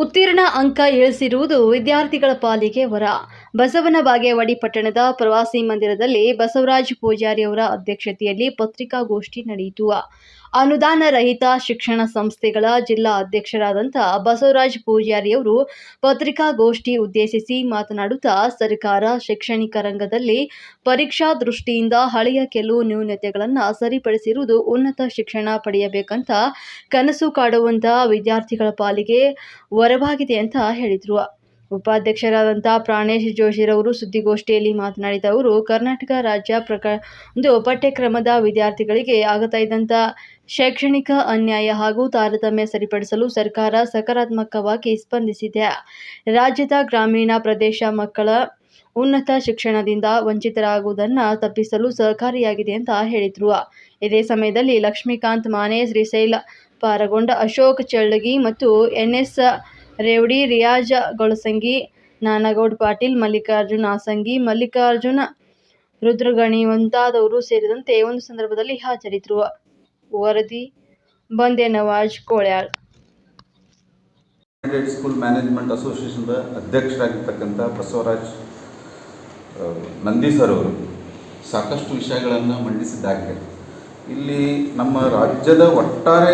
ಉತ್ತೀರ್ಣ ಅಂಕ ಇಳಿಸಿರುವುದು ವಿದ್ಯಾರ್ಥಿಗಳ ಪಾಲಿಗೆ ವರ. ಬಸವನ ಬಾಗೇವಾಡಿ ಪಟ್ಟಣದ ಪ್ರವಾಸಿ ಮಂದಿರದಲ್ಲಿ ಬಸವರಾಜ ಪೂಜಾರಿ ಅವರ ಅಧ್ಯಕ್ಷತೆಯಲ್ಲಿ ಪತ್ರಿಕಾಗೋಷ್ಠಿ ನಡೆಯಿತು. ಅನುದಾನ ರಹಿತ ಶಿಕ್ಷಣ ಸಂಸ್ಥೆಗಳ ಜಿಲ್ಲಾ ಅಧ್ಯಕ್ಷರಾದಂಥ ಬಸವರಾಜ ಪೂಜಾರಿ ಅವರು ಪತ್ರಿಕಾಗೋಷ್ಠಿ ಉದ್ದೇಶಿಸಿ ಮಾತನಾಡುತ್ತಾ, ಸರ್ಕಾರ ಶೈಕ್ಷಣಿಕ ರಂಗದಲ್ಲಿ ಪರೀಕ್ಷಾ ದೃಷ್ಟಿಯಿಂದ ಹಳೆಯ ಕೆಲವು ನ್ಯೂನತೆಗಳನ್ನು ಸರಿಪಡಿಸಿರುವುದು ಉನ್ನತ ಶಿಕ್ಷಣ ಪಡೆಯಬೇಕಂತ ಕನಸು ಕಾಡುವಂತಹ ವಿದ್ಯಾರ್ಥಿಗಳ ಪಾಲಿಗೆ ವರವಾಗಿದೆ ಅಂತ ಹೇಳಿದರು. ಉಪಾಧ್ಯಕ್ಷರಾದಂಥ ಪ್ರಾಣೇಶ್ ಜೋಶಿರವರು ಸುದ್ದಿಗೋಷ್ಠಿಯಲ್ಲಿ ಮಾತನಾಡಿದ ಅವರು, ಕರ್ನಾಟಕ ರಾಜ್ಯ ಪ್ರಕ, ಒಂದು ಪಠ್ಯಕ್ರಮದ ವಿದ್ಯಾರ್ಥಿಗಳಿಗೆ ಆಗ್ತಾ ಇದ್ದಂಥ ಶೈಕ್ಷಣಿಕ ಅನ್ಯಾಯ ಹಾಗೂ ತಾರತಮ್ಯ ಸರಿಪಡಿಸಲು ಸರ್ಕಾರ ಸಕಾರಾತ್ಮಕವಾಗಿ ಸ್ಪಂದಿಸಿದೆ. ರಾಜ್ಯದ ಗ್ರಾಮೀಣ ಪ್ರದೇಶ ಮಕ್ಕಳ ಉನ್ನತ ಶಿಕ್ಷಣದಿಂದ ವಂಚಿತರಾಗುವುದನ್ನು ತಪ್ಪಿಸಲು ಸಹಕಾರಿಯಾಗಿದೆ ಅಂತ ಹೇಳಿದರು. ಇದೇ ಸಮಯದಲ್ಲಿ ಲಕ್ಷ್ಮೀಕಾಂತ್ ಮಾನೆ, ಶ್ರೀಶೈಲ ಪಾರಗೊಂಡ ಅಶೋಕ್ ಚಳ್ಳಗಿ ಮತ್ತು ಎನ್ ಎಸ್ ರೇವಡಿ, ರಿಯಾಜ್ ಗೊಳಸಂಗಿ, ನಾನಗೌಡ್ ಪಾಟೀಲ್, ಮಲ್ಲಿಕಾರ್ಜುನ ಆಸಂಗಿ ಮಲ್ಲಿಕಾರ್ಜುನ ರುದ್ರಗಣಿ ಮುಂತಾದವರು ಸೇರಿದಂತೆ ಒಂದು ಸಂದರ್ಭದಲ್ಲಿ ಹಾಜರಿದ್ದರು ವರದಿ, Bande Nawaz, Kolyal. School management association ಅಧ್ಯಕ್ಷರಾಗಿರ್ತಕ್ಕಂಥ Basavaraj Nandi sir ಅವರು ಸಾಕಷ್ಟು ವಿಷಯಗಳನ್ನು ಮಂಡಿಸಿದ್ದಾಗಿದೆ ಇಲ್ಲಿ ನಮ್ಮ ರಾಜ್ಯದ ಒಟ್ಟಾರೆ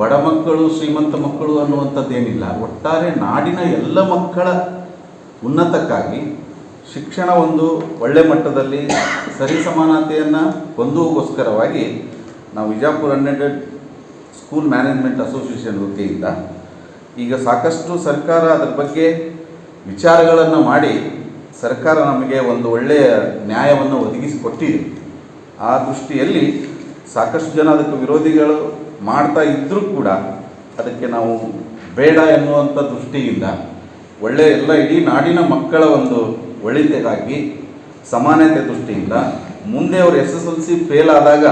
ಬಡ ಮಕ್ಕಳು, ಶ್ರೀಮಂತ ಮಕ್ಕಳು ಅನ್ನುವಂಥದ್ದೇನಿಲ್ಲ. ಒಟ್ಟಾರೆ ನಾಡಿನ ಎಲ್ಲ ಮಕ್ಕಳ ಉನ್ನತಕ್ಕಾಗಿ ಶಿಕ್ಷಣ ಒಂದು ಒಳ್ಳೆ ಮಟ್ಟದಲ್ಲಿ ಸರಿಸಮಾನತೆಯನ್ನು ಹೊಂದುವಗೋಸ್ಕರವಾಗಿ ನಾವು Vijapura united school management association ವೃತ್ತಿಯಿಂದ ಈಗ ಸಾಕಷ್ಟು ಸರ್ಕಾರ ಅದರ ಬಗ್ಗೆ ವಿಚಾರಗಳನ್ನು ಮಾಡಿ ಸರ್ಕಾರ ನಮಗೆ ಒಂದು ಒಳ್ಳೆಯ ನ್ಯಾಯವನ್ನು ಒದಗಿಸಿಕೊಟ್ಟಿದೆ. ಆ ದೃಷ್ಟಿಯಲ್ಲಿ ಸಾಕಷ್ಟು ಜನ ಅದಕ್ಕೆ ವಿರೋಧಿಗಳು ಮಾಡ್ತಾ ಇದ್ದರೂ ಕೂಡ ಅದಕ್ಕೆ ನಾವು ಬೇಡ ಎನ್ನುವಂಥ ದೃಷ್ಟಿಯಿಂದ ಒಳ್ಳೆಯ ಎಲ್ಲ ಇಡೀ ನಾಡಿನ ಮಕ್ಕಳ ಒಂದು ಒಳಿತೆಗಾಗಿ, ಸಮಾನತೆ ದೃಷ್ಟಿಯಿಂದ ಮುಂದೆ ಅವರು S S L C fail ಆದಾಗ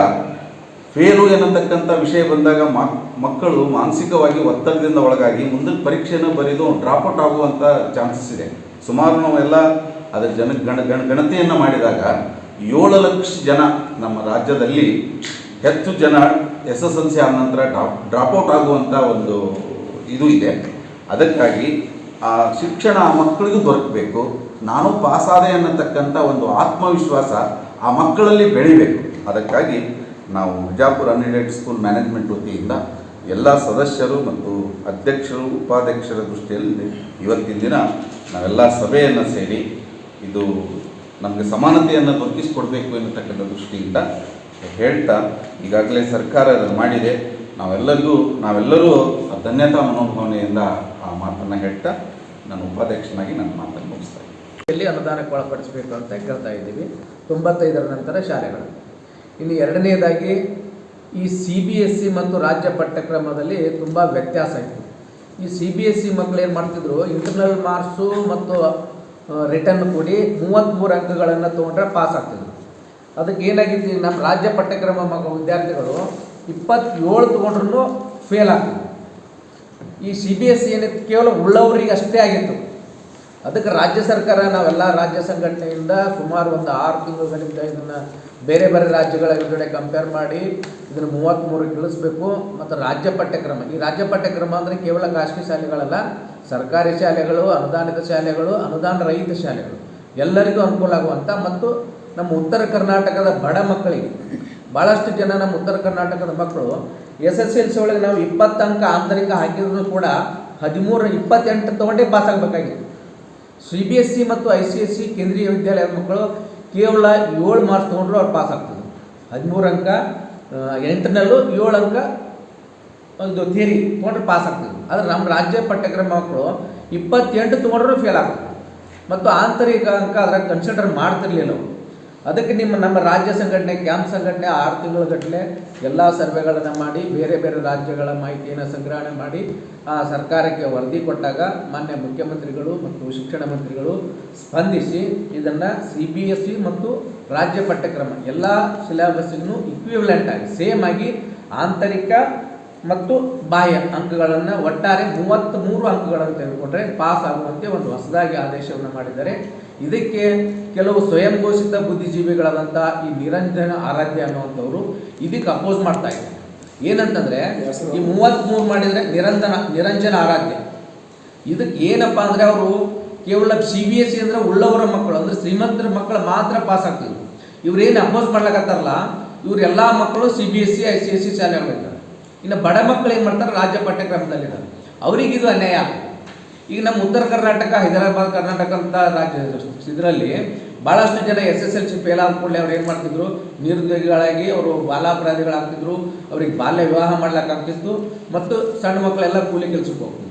ಫೇಲು ಎನ್ನತಕ್ಕಂಥ ವಿಷಯ ಬಂದಾಗ ಮಕ್- ಮಕ್ಕಳು ಮಾನಸಿಕವಾಗಿ ಒತ್ತಡದಿಂದ ಒಳಗಾಗಿ ಮುಂದಿನ ಪರೀಕ್ಷೆಯನ್ನು ಬರೆದು ಡ್ರಾಪ್ಔಟ್ ಆಗುವಂಥ ಚಾನ್ಸಸ್ ಇದೆ. ಸುಮಾರು ನಾವೆಲ್ಲ ಅದರ ಜನ, ಗಣ ಗಣ, ಗಣತಿಯನ್ನು ಮಾಡಿದಾಗ ಏಳು ಲಕ್ಷ ಜನ ನಮ್ಮ ರಾಜ್ಯದಲ್ಲಿ ಹೆಚ್ಚು ಜನ ಎಸ್ ಎಸ್ ಎಲ್ ಸಿ ಆದ ನಂತರ ಡ್ರಾಪ್ ಡ್ರಾಪ್ಔಟ್ ಆಗುವಂಥ ಒಂದು ಇದು ಇದೆ. ಅದಕ್ಕಾಗಿ ಆ ಶಿಕ್ಷಣ ಆ ಮಕ್ಕಳಿಗೂ ದೊರಕಬೇಕು. ನಾನು ಪಾಸಾದೆ ಅನ್ನತಕ್ಕಂಥ ಒಂದು ಆತ್ಮವಿಶ್ವಾಸ ಆ ಮಕ್ಕಳಲ್ಲಿ ಬೆಳಿಬೇಕು. ಅದಕ್ಕಾಗಿ ನಾವು ವಿಜಾಪುರ ಅನ್ಎಡೆಡ್ ಸ್ಕೂಲ್ ಮ್ಯಾನೇಜ್ಮೆಂಟ್ ವತಿಯಿಂದ ಎಲ್ಲ ಸದಸ್ಯರು ಮತ್ತು ಅಧ್ಯಕ್ಷರು, ಉಪಾಧ್ಯಕ್ಷರ ದೃಷ್ಟಿಯಲ್ಲಿ ಇವತ್ತಿನ ದಿನ ನಾವೆಲ್ಲ ಸಭೆಯನ್ನು ಸೇರಿ ಇದು ನಮಗೆ ಸಮಾನತೆಯನ್ನು ದೊರಕಿಸಿಕೊಡ್ಬೇಕು ಎನ್ನತಕ್ಕಂಥ ದೃಷ್ಟಿಯಿಂದ ಹೇಳ್ತಾ ಈಗಾಗಲೇ ಸರ್ಕಾರ ಅದನ್ನು ಮಾಡಿದೆ. ನಾವೆಲ್ಲರಿಗೂ, ನಾವೆಲ್ಲರೂ ಧನ್ಯತಾ ಮನೋಭಾವನೆಯಿಂದ ಆ ಮಾತನ್ನು ಹೇಳ್ತಾ ನಾನು ಉಪಾಧ್ಯಕ್ಷನಾಗಿ ನನ್ನ ಮಾತನ್ನು ಮುಗಿಸ್ತಾ ಎಲ್ಲಿ ಅನುದಾನಕ್ಕೆ ಒಳಪಡಿಸಬೇಕು ಅಂತ ಕೇಳ್ತಾ ಇದ್ದೀವಿ. ತೊಂಬತ್ತೈದರ ನಂತರ ಶಾಲೆಗಳು. ಇನ್ನು ಎರಡನೇದಾಗಿ ಈ ಸಿ ಬಿ ಎಸ್ ಸಿ ಮತ್ತು ರಾಜ್ಯ ಪಠ್ಯಕ್ರಮದಲ್ಲಿ ತುಂಬ ವ್ಯತ್ಯಾಸ ಇತ್ತು. ಈ ಸಿ ಬಿ ಎಸ್ ಸಿ ಮಕ್ಕಳು ಏನು ಮಾಡ್ತಿದ್ರು, ಇಂಟರ್ನಲ್ ಮಾರ್ಕ್ಸು ಮತ್ತು ರಿಟರ್ನ್ ಕೂಡಿ ಮೂವತ್ತ್ಮೂರು ಅಂಕಗಳನ್ನು ತೊಗೊಂಡ್ರೆ ಪಾಸ್ ಆಗ್ತಿದ್ರು. ಅದಕ್ಕೆ ಏನಾಗಿದೆ ನಮ್ಮ ರಾಜ್ಯ ಪಠ್ಯಕ್ರಮ ಮಗ ವಿದ್ಯಾರ್ಥಿಗಳು ಇಪ್ಪತ್ತೇಳು ತೊಗೊಂಡ್ರು ಫೇಲ್ ಆಗ್ತದೆ ಈ ಸಿ ಬಿ ಎಸ್ ಸಿ ಏನಿತ್ತು ಕೇವಲ ಉಳ್ಳವರಿಗೆ ಅಷ್ಟೇ ಆಗಿತ್ತು. ಅದಕ್ಕೆ ರಾಜ್ಯ ಸರ್ಕಾರ, ನಾವೆಲ್ಲ ರಾಜ್ಯ ಸಂಘಟನೆಯಿಂದ ಸುಮಾರು ಒಂದು ಆರು ತಿಂಗಳುಗಳಿಂದ ಇದನ್ನು ಬೇರೆ ಬೇರೆ ರಾಜ್ಯಗಳ ಜೊತೆ ಕಂಪೇರ್ ಮಾಡಿ ಇದನ್ನು ಮೂವತ್ತ್ಮೂರಕ್ಕೆ ಇಳಿಸ್ಬೇಕು ಮತ್ತು ರಾಜ್ಯ ಪಠ್ಯಕ್ರಮ, ಈ ರಾಜ್ಯ ಪಠ್ಯಕ್ರಮ ಅಂದರೆ ಕೇವಲ ಖಾಸಗಿ ಶಾಲೆಗಳಲ್ಲ, ಸರ್ಕಾರಿ ಶಾಲೆಗಳು, ಅನುದಾನಿತ ಶಾಲೆಗಳು, ಅನುದಾನ ರಹಿತ ಶಾಲೆಗಳು. ಎಲ್ಲರಿಗೂ ಅನುಕೂಲ ಆಗುವಂಥ ಮತ್ತು ನಮ್ಮ ಉತ್ತರ ಕರ್ನಾಟಕದ ಬಡ ಮಕ್ಕಳಿಗೆ ಭಾಳಷ್ಟು ಜನ ನಮ್ಮ ಉತ್ತರ ಕರ್ನಾಟಕದ ಮಕ್ಕಳು ಎಸ್ ಎಸ್ ಎಲ್ ಸಿ ಒಳಗೆ ನಾವು ಇಪ್ಪತ್ತು ಅಂಕ ಆಂತರಿಕ ಹಾಕಿದ್ರು ಕೂಡ ಹದಿಮೂರು ಇಪ್ಪತ್ತೆಂಟು ತೊಗೊಂಡೇ ಪಾಸ್ ಆಗಬೇಕಾಗಿತ್ತು ಸಿ ಬಿ ಎಸ್ ಸಿ ಮತ್ತು ಐ ಸಿ ಎಸ್ ಸಿ ಕೇಂದ್ರೀಯ ವಿದ್ಯಾಲಯದ ಮಕ್ಕಳು ಕೇವಲ ಏಳು ಮಾರ್ಕ್ಸ್ ತೊಗೊಂಡ್ರು ಅವ್ರು ಪಾಸ್ ಆಗ್ತದೆ ಹದಿಮೂರು ಅಂಕ ಎಂಟರಲ್ಲೂ ಏಳು ಅಂಕ ಒಂದು ಥಿಯರಿ ತೊಗೊಂಡ್ರೆ ಪಾಸ್ ಆಗ್ತದೆ ಆದರೆ ನಮ್ಮ ರಾಜ್ಯ ಪಠ್ಯಕ್ರಮ ಮಕ್ಕಳು ಇಪ್ಪತ್ತೆಂಟು ತೊಗೊಂಡ್ರು ಫೇಲ್ ಆಗ್ತದೆ. ಮತ್ತು ಆಂತರಿಕ ಅಂಕ ಅದ್ರಾಗ ಕನ್ಸಿಡರ್ ಮಾಡ್ತಿರ್ಲಿಲ್ಲ ಅವರು. ಅದಕ್ಕೆ ನಿಮ್ಮ, ನಮ್ಮ ರಾಜ್ಯ ಸಂಘಟನೆ, ಕ್ಯಾಂಪ್ ಸಂಘಟನೆ, ಆರು ತಿಂಗಳ ಗಟ್ಟಲೆ ಎಲ್ಲ ಸರ್ವೆಗಳನ್ನು ಮಾಡಿ, ಬೇರೆ ಬೇರೆ ರಾಜ್ಯಗಳ ಮಾಹಿತಿಯನ್ನು ಸಂಗ್ರಹಣೆ ಮಾಡಿ, ಆ ಸರ್ಕಾರಕ್ಕೆ ವರದಿ ಕೊಟ್ಟಾಗ ಮಾನ್ಯ ಮುಖ್ಯಮಂತ್ರಿಗಳು ಮತ್ತು ಶಿಕ್ಷಣ ಮಂತ್ರಿಗಳು ಸ್ಪಂದಿಸಿ ಇದನ್ನು ಸಿ ಬಿ ಎಸ್ ಸಿ ಮತ್ತು ರಾಜ್ಯ ಪಠ್ಯಕ್ರಮ ಎಲ್ಲ ಸಿಲೆಬಸ್ಸಿಗೂ ಇಕ್ವಿವಲೆಂಟ್ ಆಗಿ ಸೇಮ್ ಆಗಿ ಆಂತರಿಕ ಮತ್ತು ಬಾಹ್ಯ ಅಂಕಗಳನ್ನು ಒಟ್ಟಾರೆ ಮೂವತ್ತ್ಮೂರು ಅಂಕಗಳನ್ನು ತೆಗೆದುಕೊಂಡ್ರೆ ಪಾಸ್ ಆಗುವಂತೆ ಒಂದು ಹೊಸದಾಗಿ ಆದೇಶವನ್ನು ಮಾಡಿದ್ದಾರೆ. ಇದಕ್ಕೆ ಕೆಲವು ಸ್ವಯಂ ಘೋಷಿತ ಬುದ್ಧಿಜೀವಿಗಳಾದಂಥ ಈ ನಿರಂಜನ ಆರಾಧ್ಯ ಅನ್ನುವಂಥವ್ರು ಇದಕ್ಕೆ ಅಪೋಸ್ ಮಾಡ್ತಾ ಇದ್ದಾರೆ. ಏನಂತಂದರೆ ಈ ಮೂವತ್ತ್ಮೂರು ಮಾಡಿದರೆ ನಿರಂಜನ ನಿರಂಜನ ಆರಾಧ್ಯ. ಇದಕ್ಕೆ ಏನಪ್ಪ ಅಂದರೆ ಅವರು ಕೇವಲ ಸಿ ಬಿ ಎಸ್ ಸಿ ಅಂದರೆ ಉಳ್ಳವರ ಮಕ್ಕಳು, ಅಂದರೆ ಶ್ರೀಮಂತರ ಮಕ್ಕಳು ಮಾತ್ರ ಪಾಸ್ ಆಗ್ತಿದ್ರು. ಏನು ಅಪೋಸ್ ಮಾಡ್ಲಕತ್ತಾರಲ್ಲ ಇವರೆಲ್ಲ ಮಕ್ಕಳು C B S C I C S C ಶಾಲೆಗಳಿದ್ದಾರೆ ಇನ್ನು ಬಡ ಮಕ್ಕಳು ಏನು ಮಾಡ್ತಾರೆ? ರಾಜ್ಯ ಪಠ್ಯಕ್ರಮದಲ್ಲಿ ಅವ್ರಿಗೆ ಇದು ಅನ್ಯಾಯ. ಈಗ ನಮ್ಮ ಉತ್ತರ ಕರ್ನಾಟಕ, ಹೈದರಾಬಾದ್, ಕರ್ನಾಟಕ ಅಂತ ರಾಜ್ಯ ಇದರಲ್ಲಿ ಭಾಳಷ್ಟು ಜನ S S L C fail ಕೂಡಲೇ ಅವ್ರು ಏನು ಮಾಡ್ತಿದ್ರು? ನಿರುದ್ಯೋಗಿಗಳಾಗಿ ಅವರು ಬಾಲಾಪರಾಧಿಗಳಾಗ್ತಿದ್ರು ಅವ್ರಿಗೆ ಬಾಲ್ಯ ವಿವಾಹ ಮಾಡ್ಲಿಕ್ಕಾಗ್ತಿತ್ತು. ಮತ್ತು ಸಣ್ಣ ಮಕ್ಕಳೆಲ್ಲ ಕೂಲಿ ಕೆಲಸಕ್ಕೆ ಹೋಗ್ತಿದ್ರು.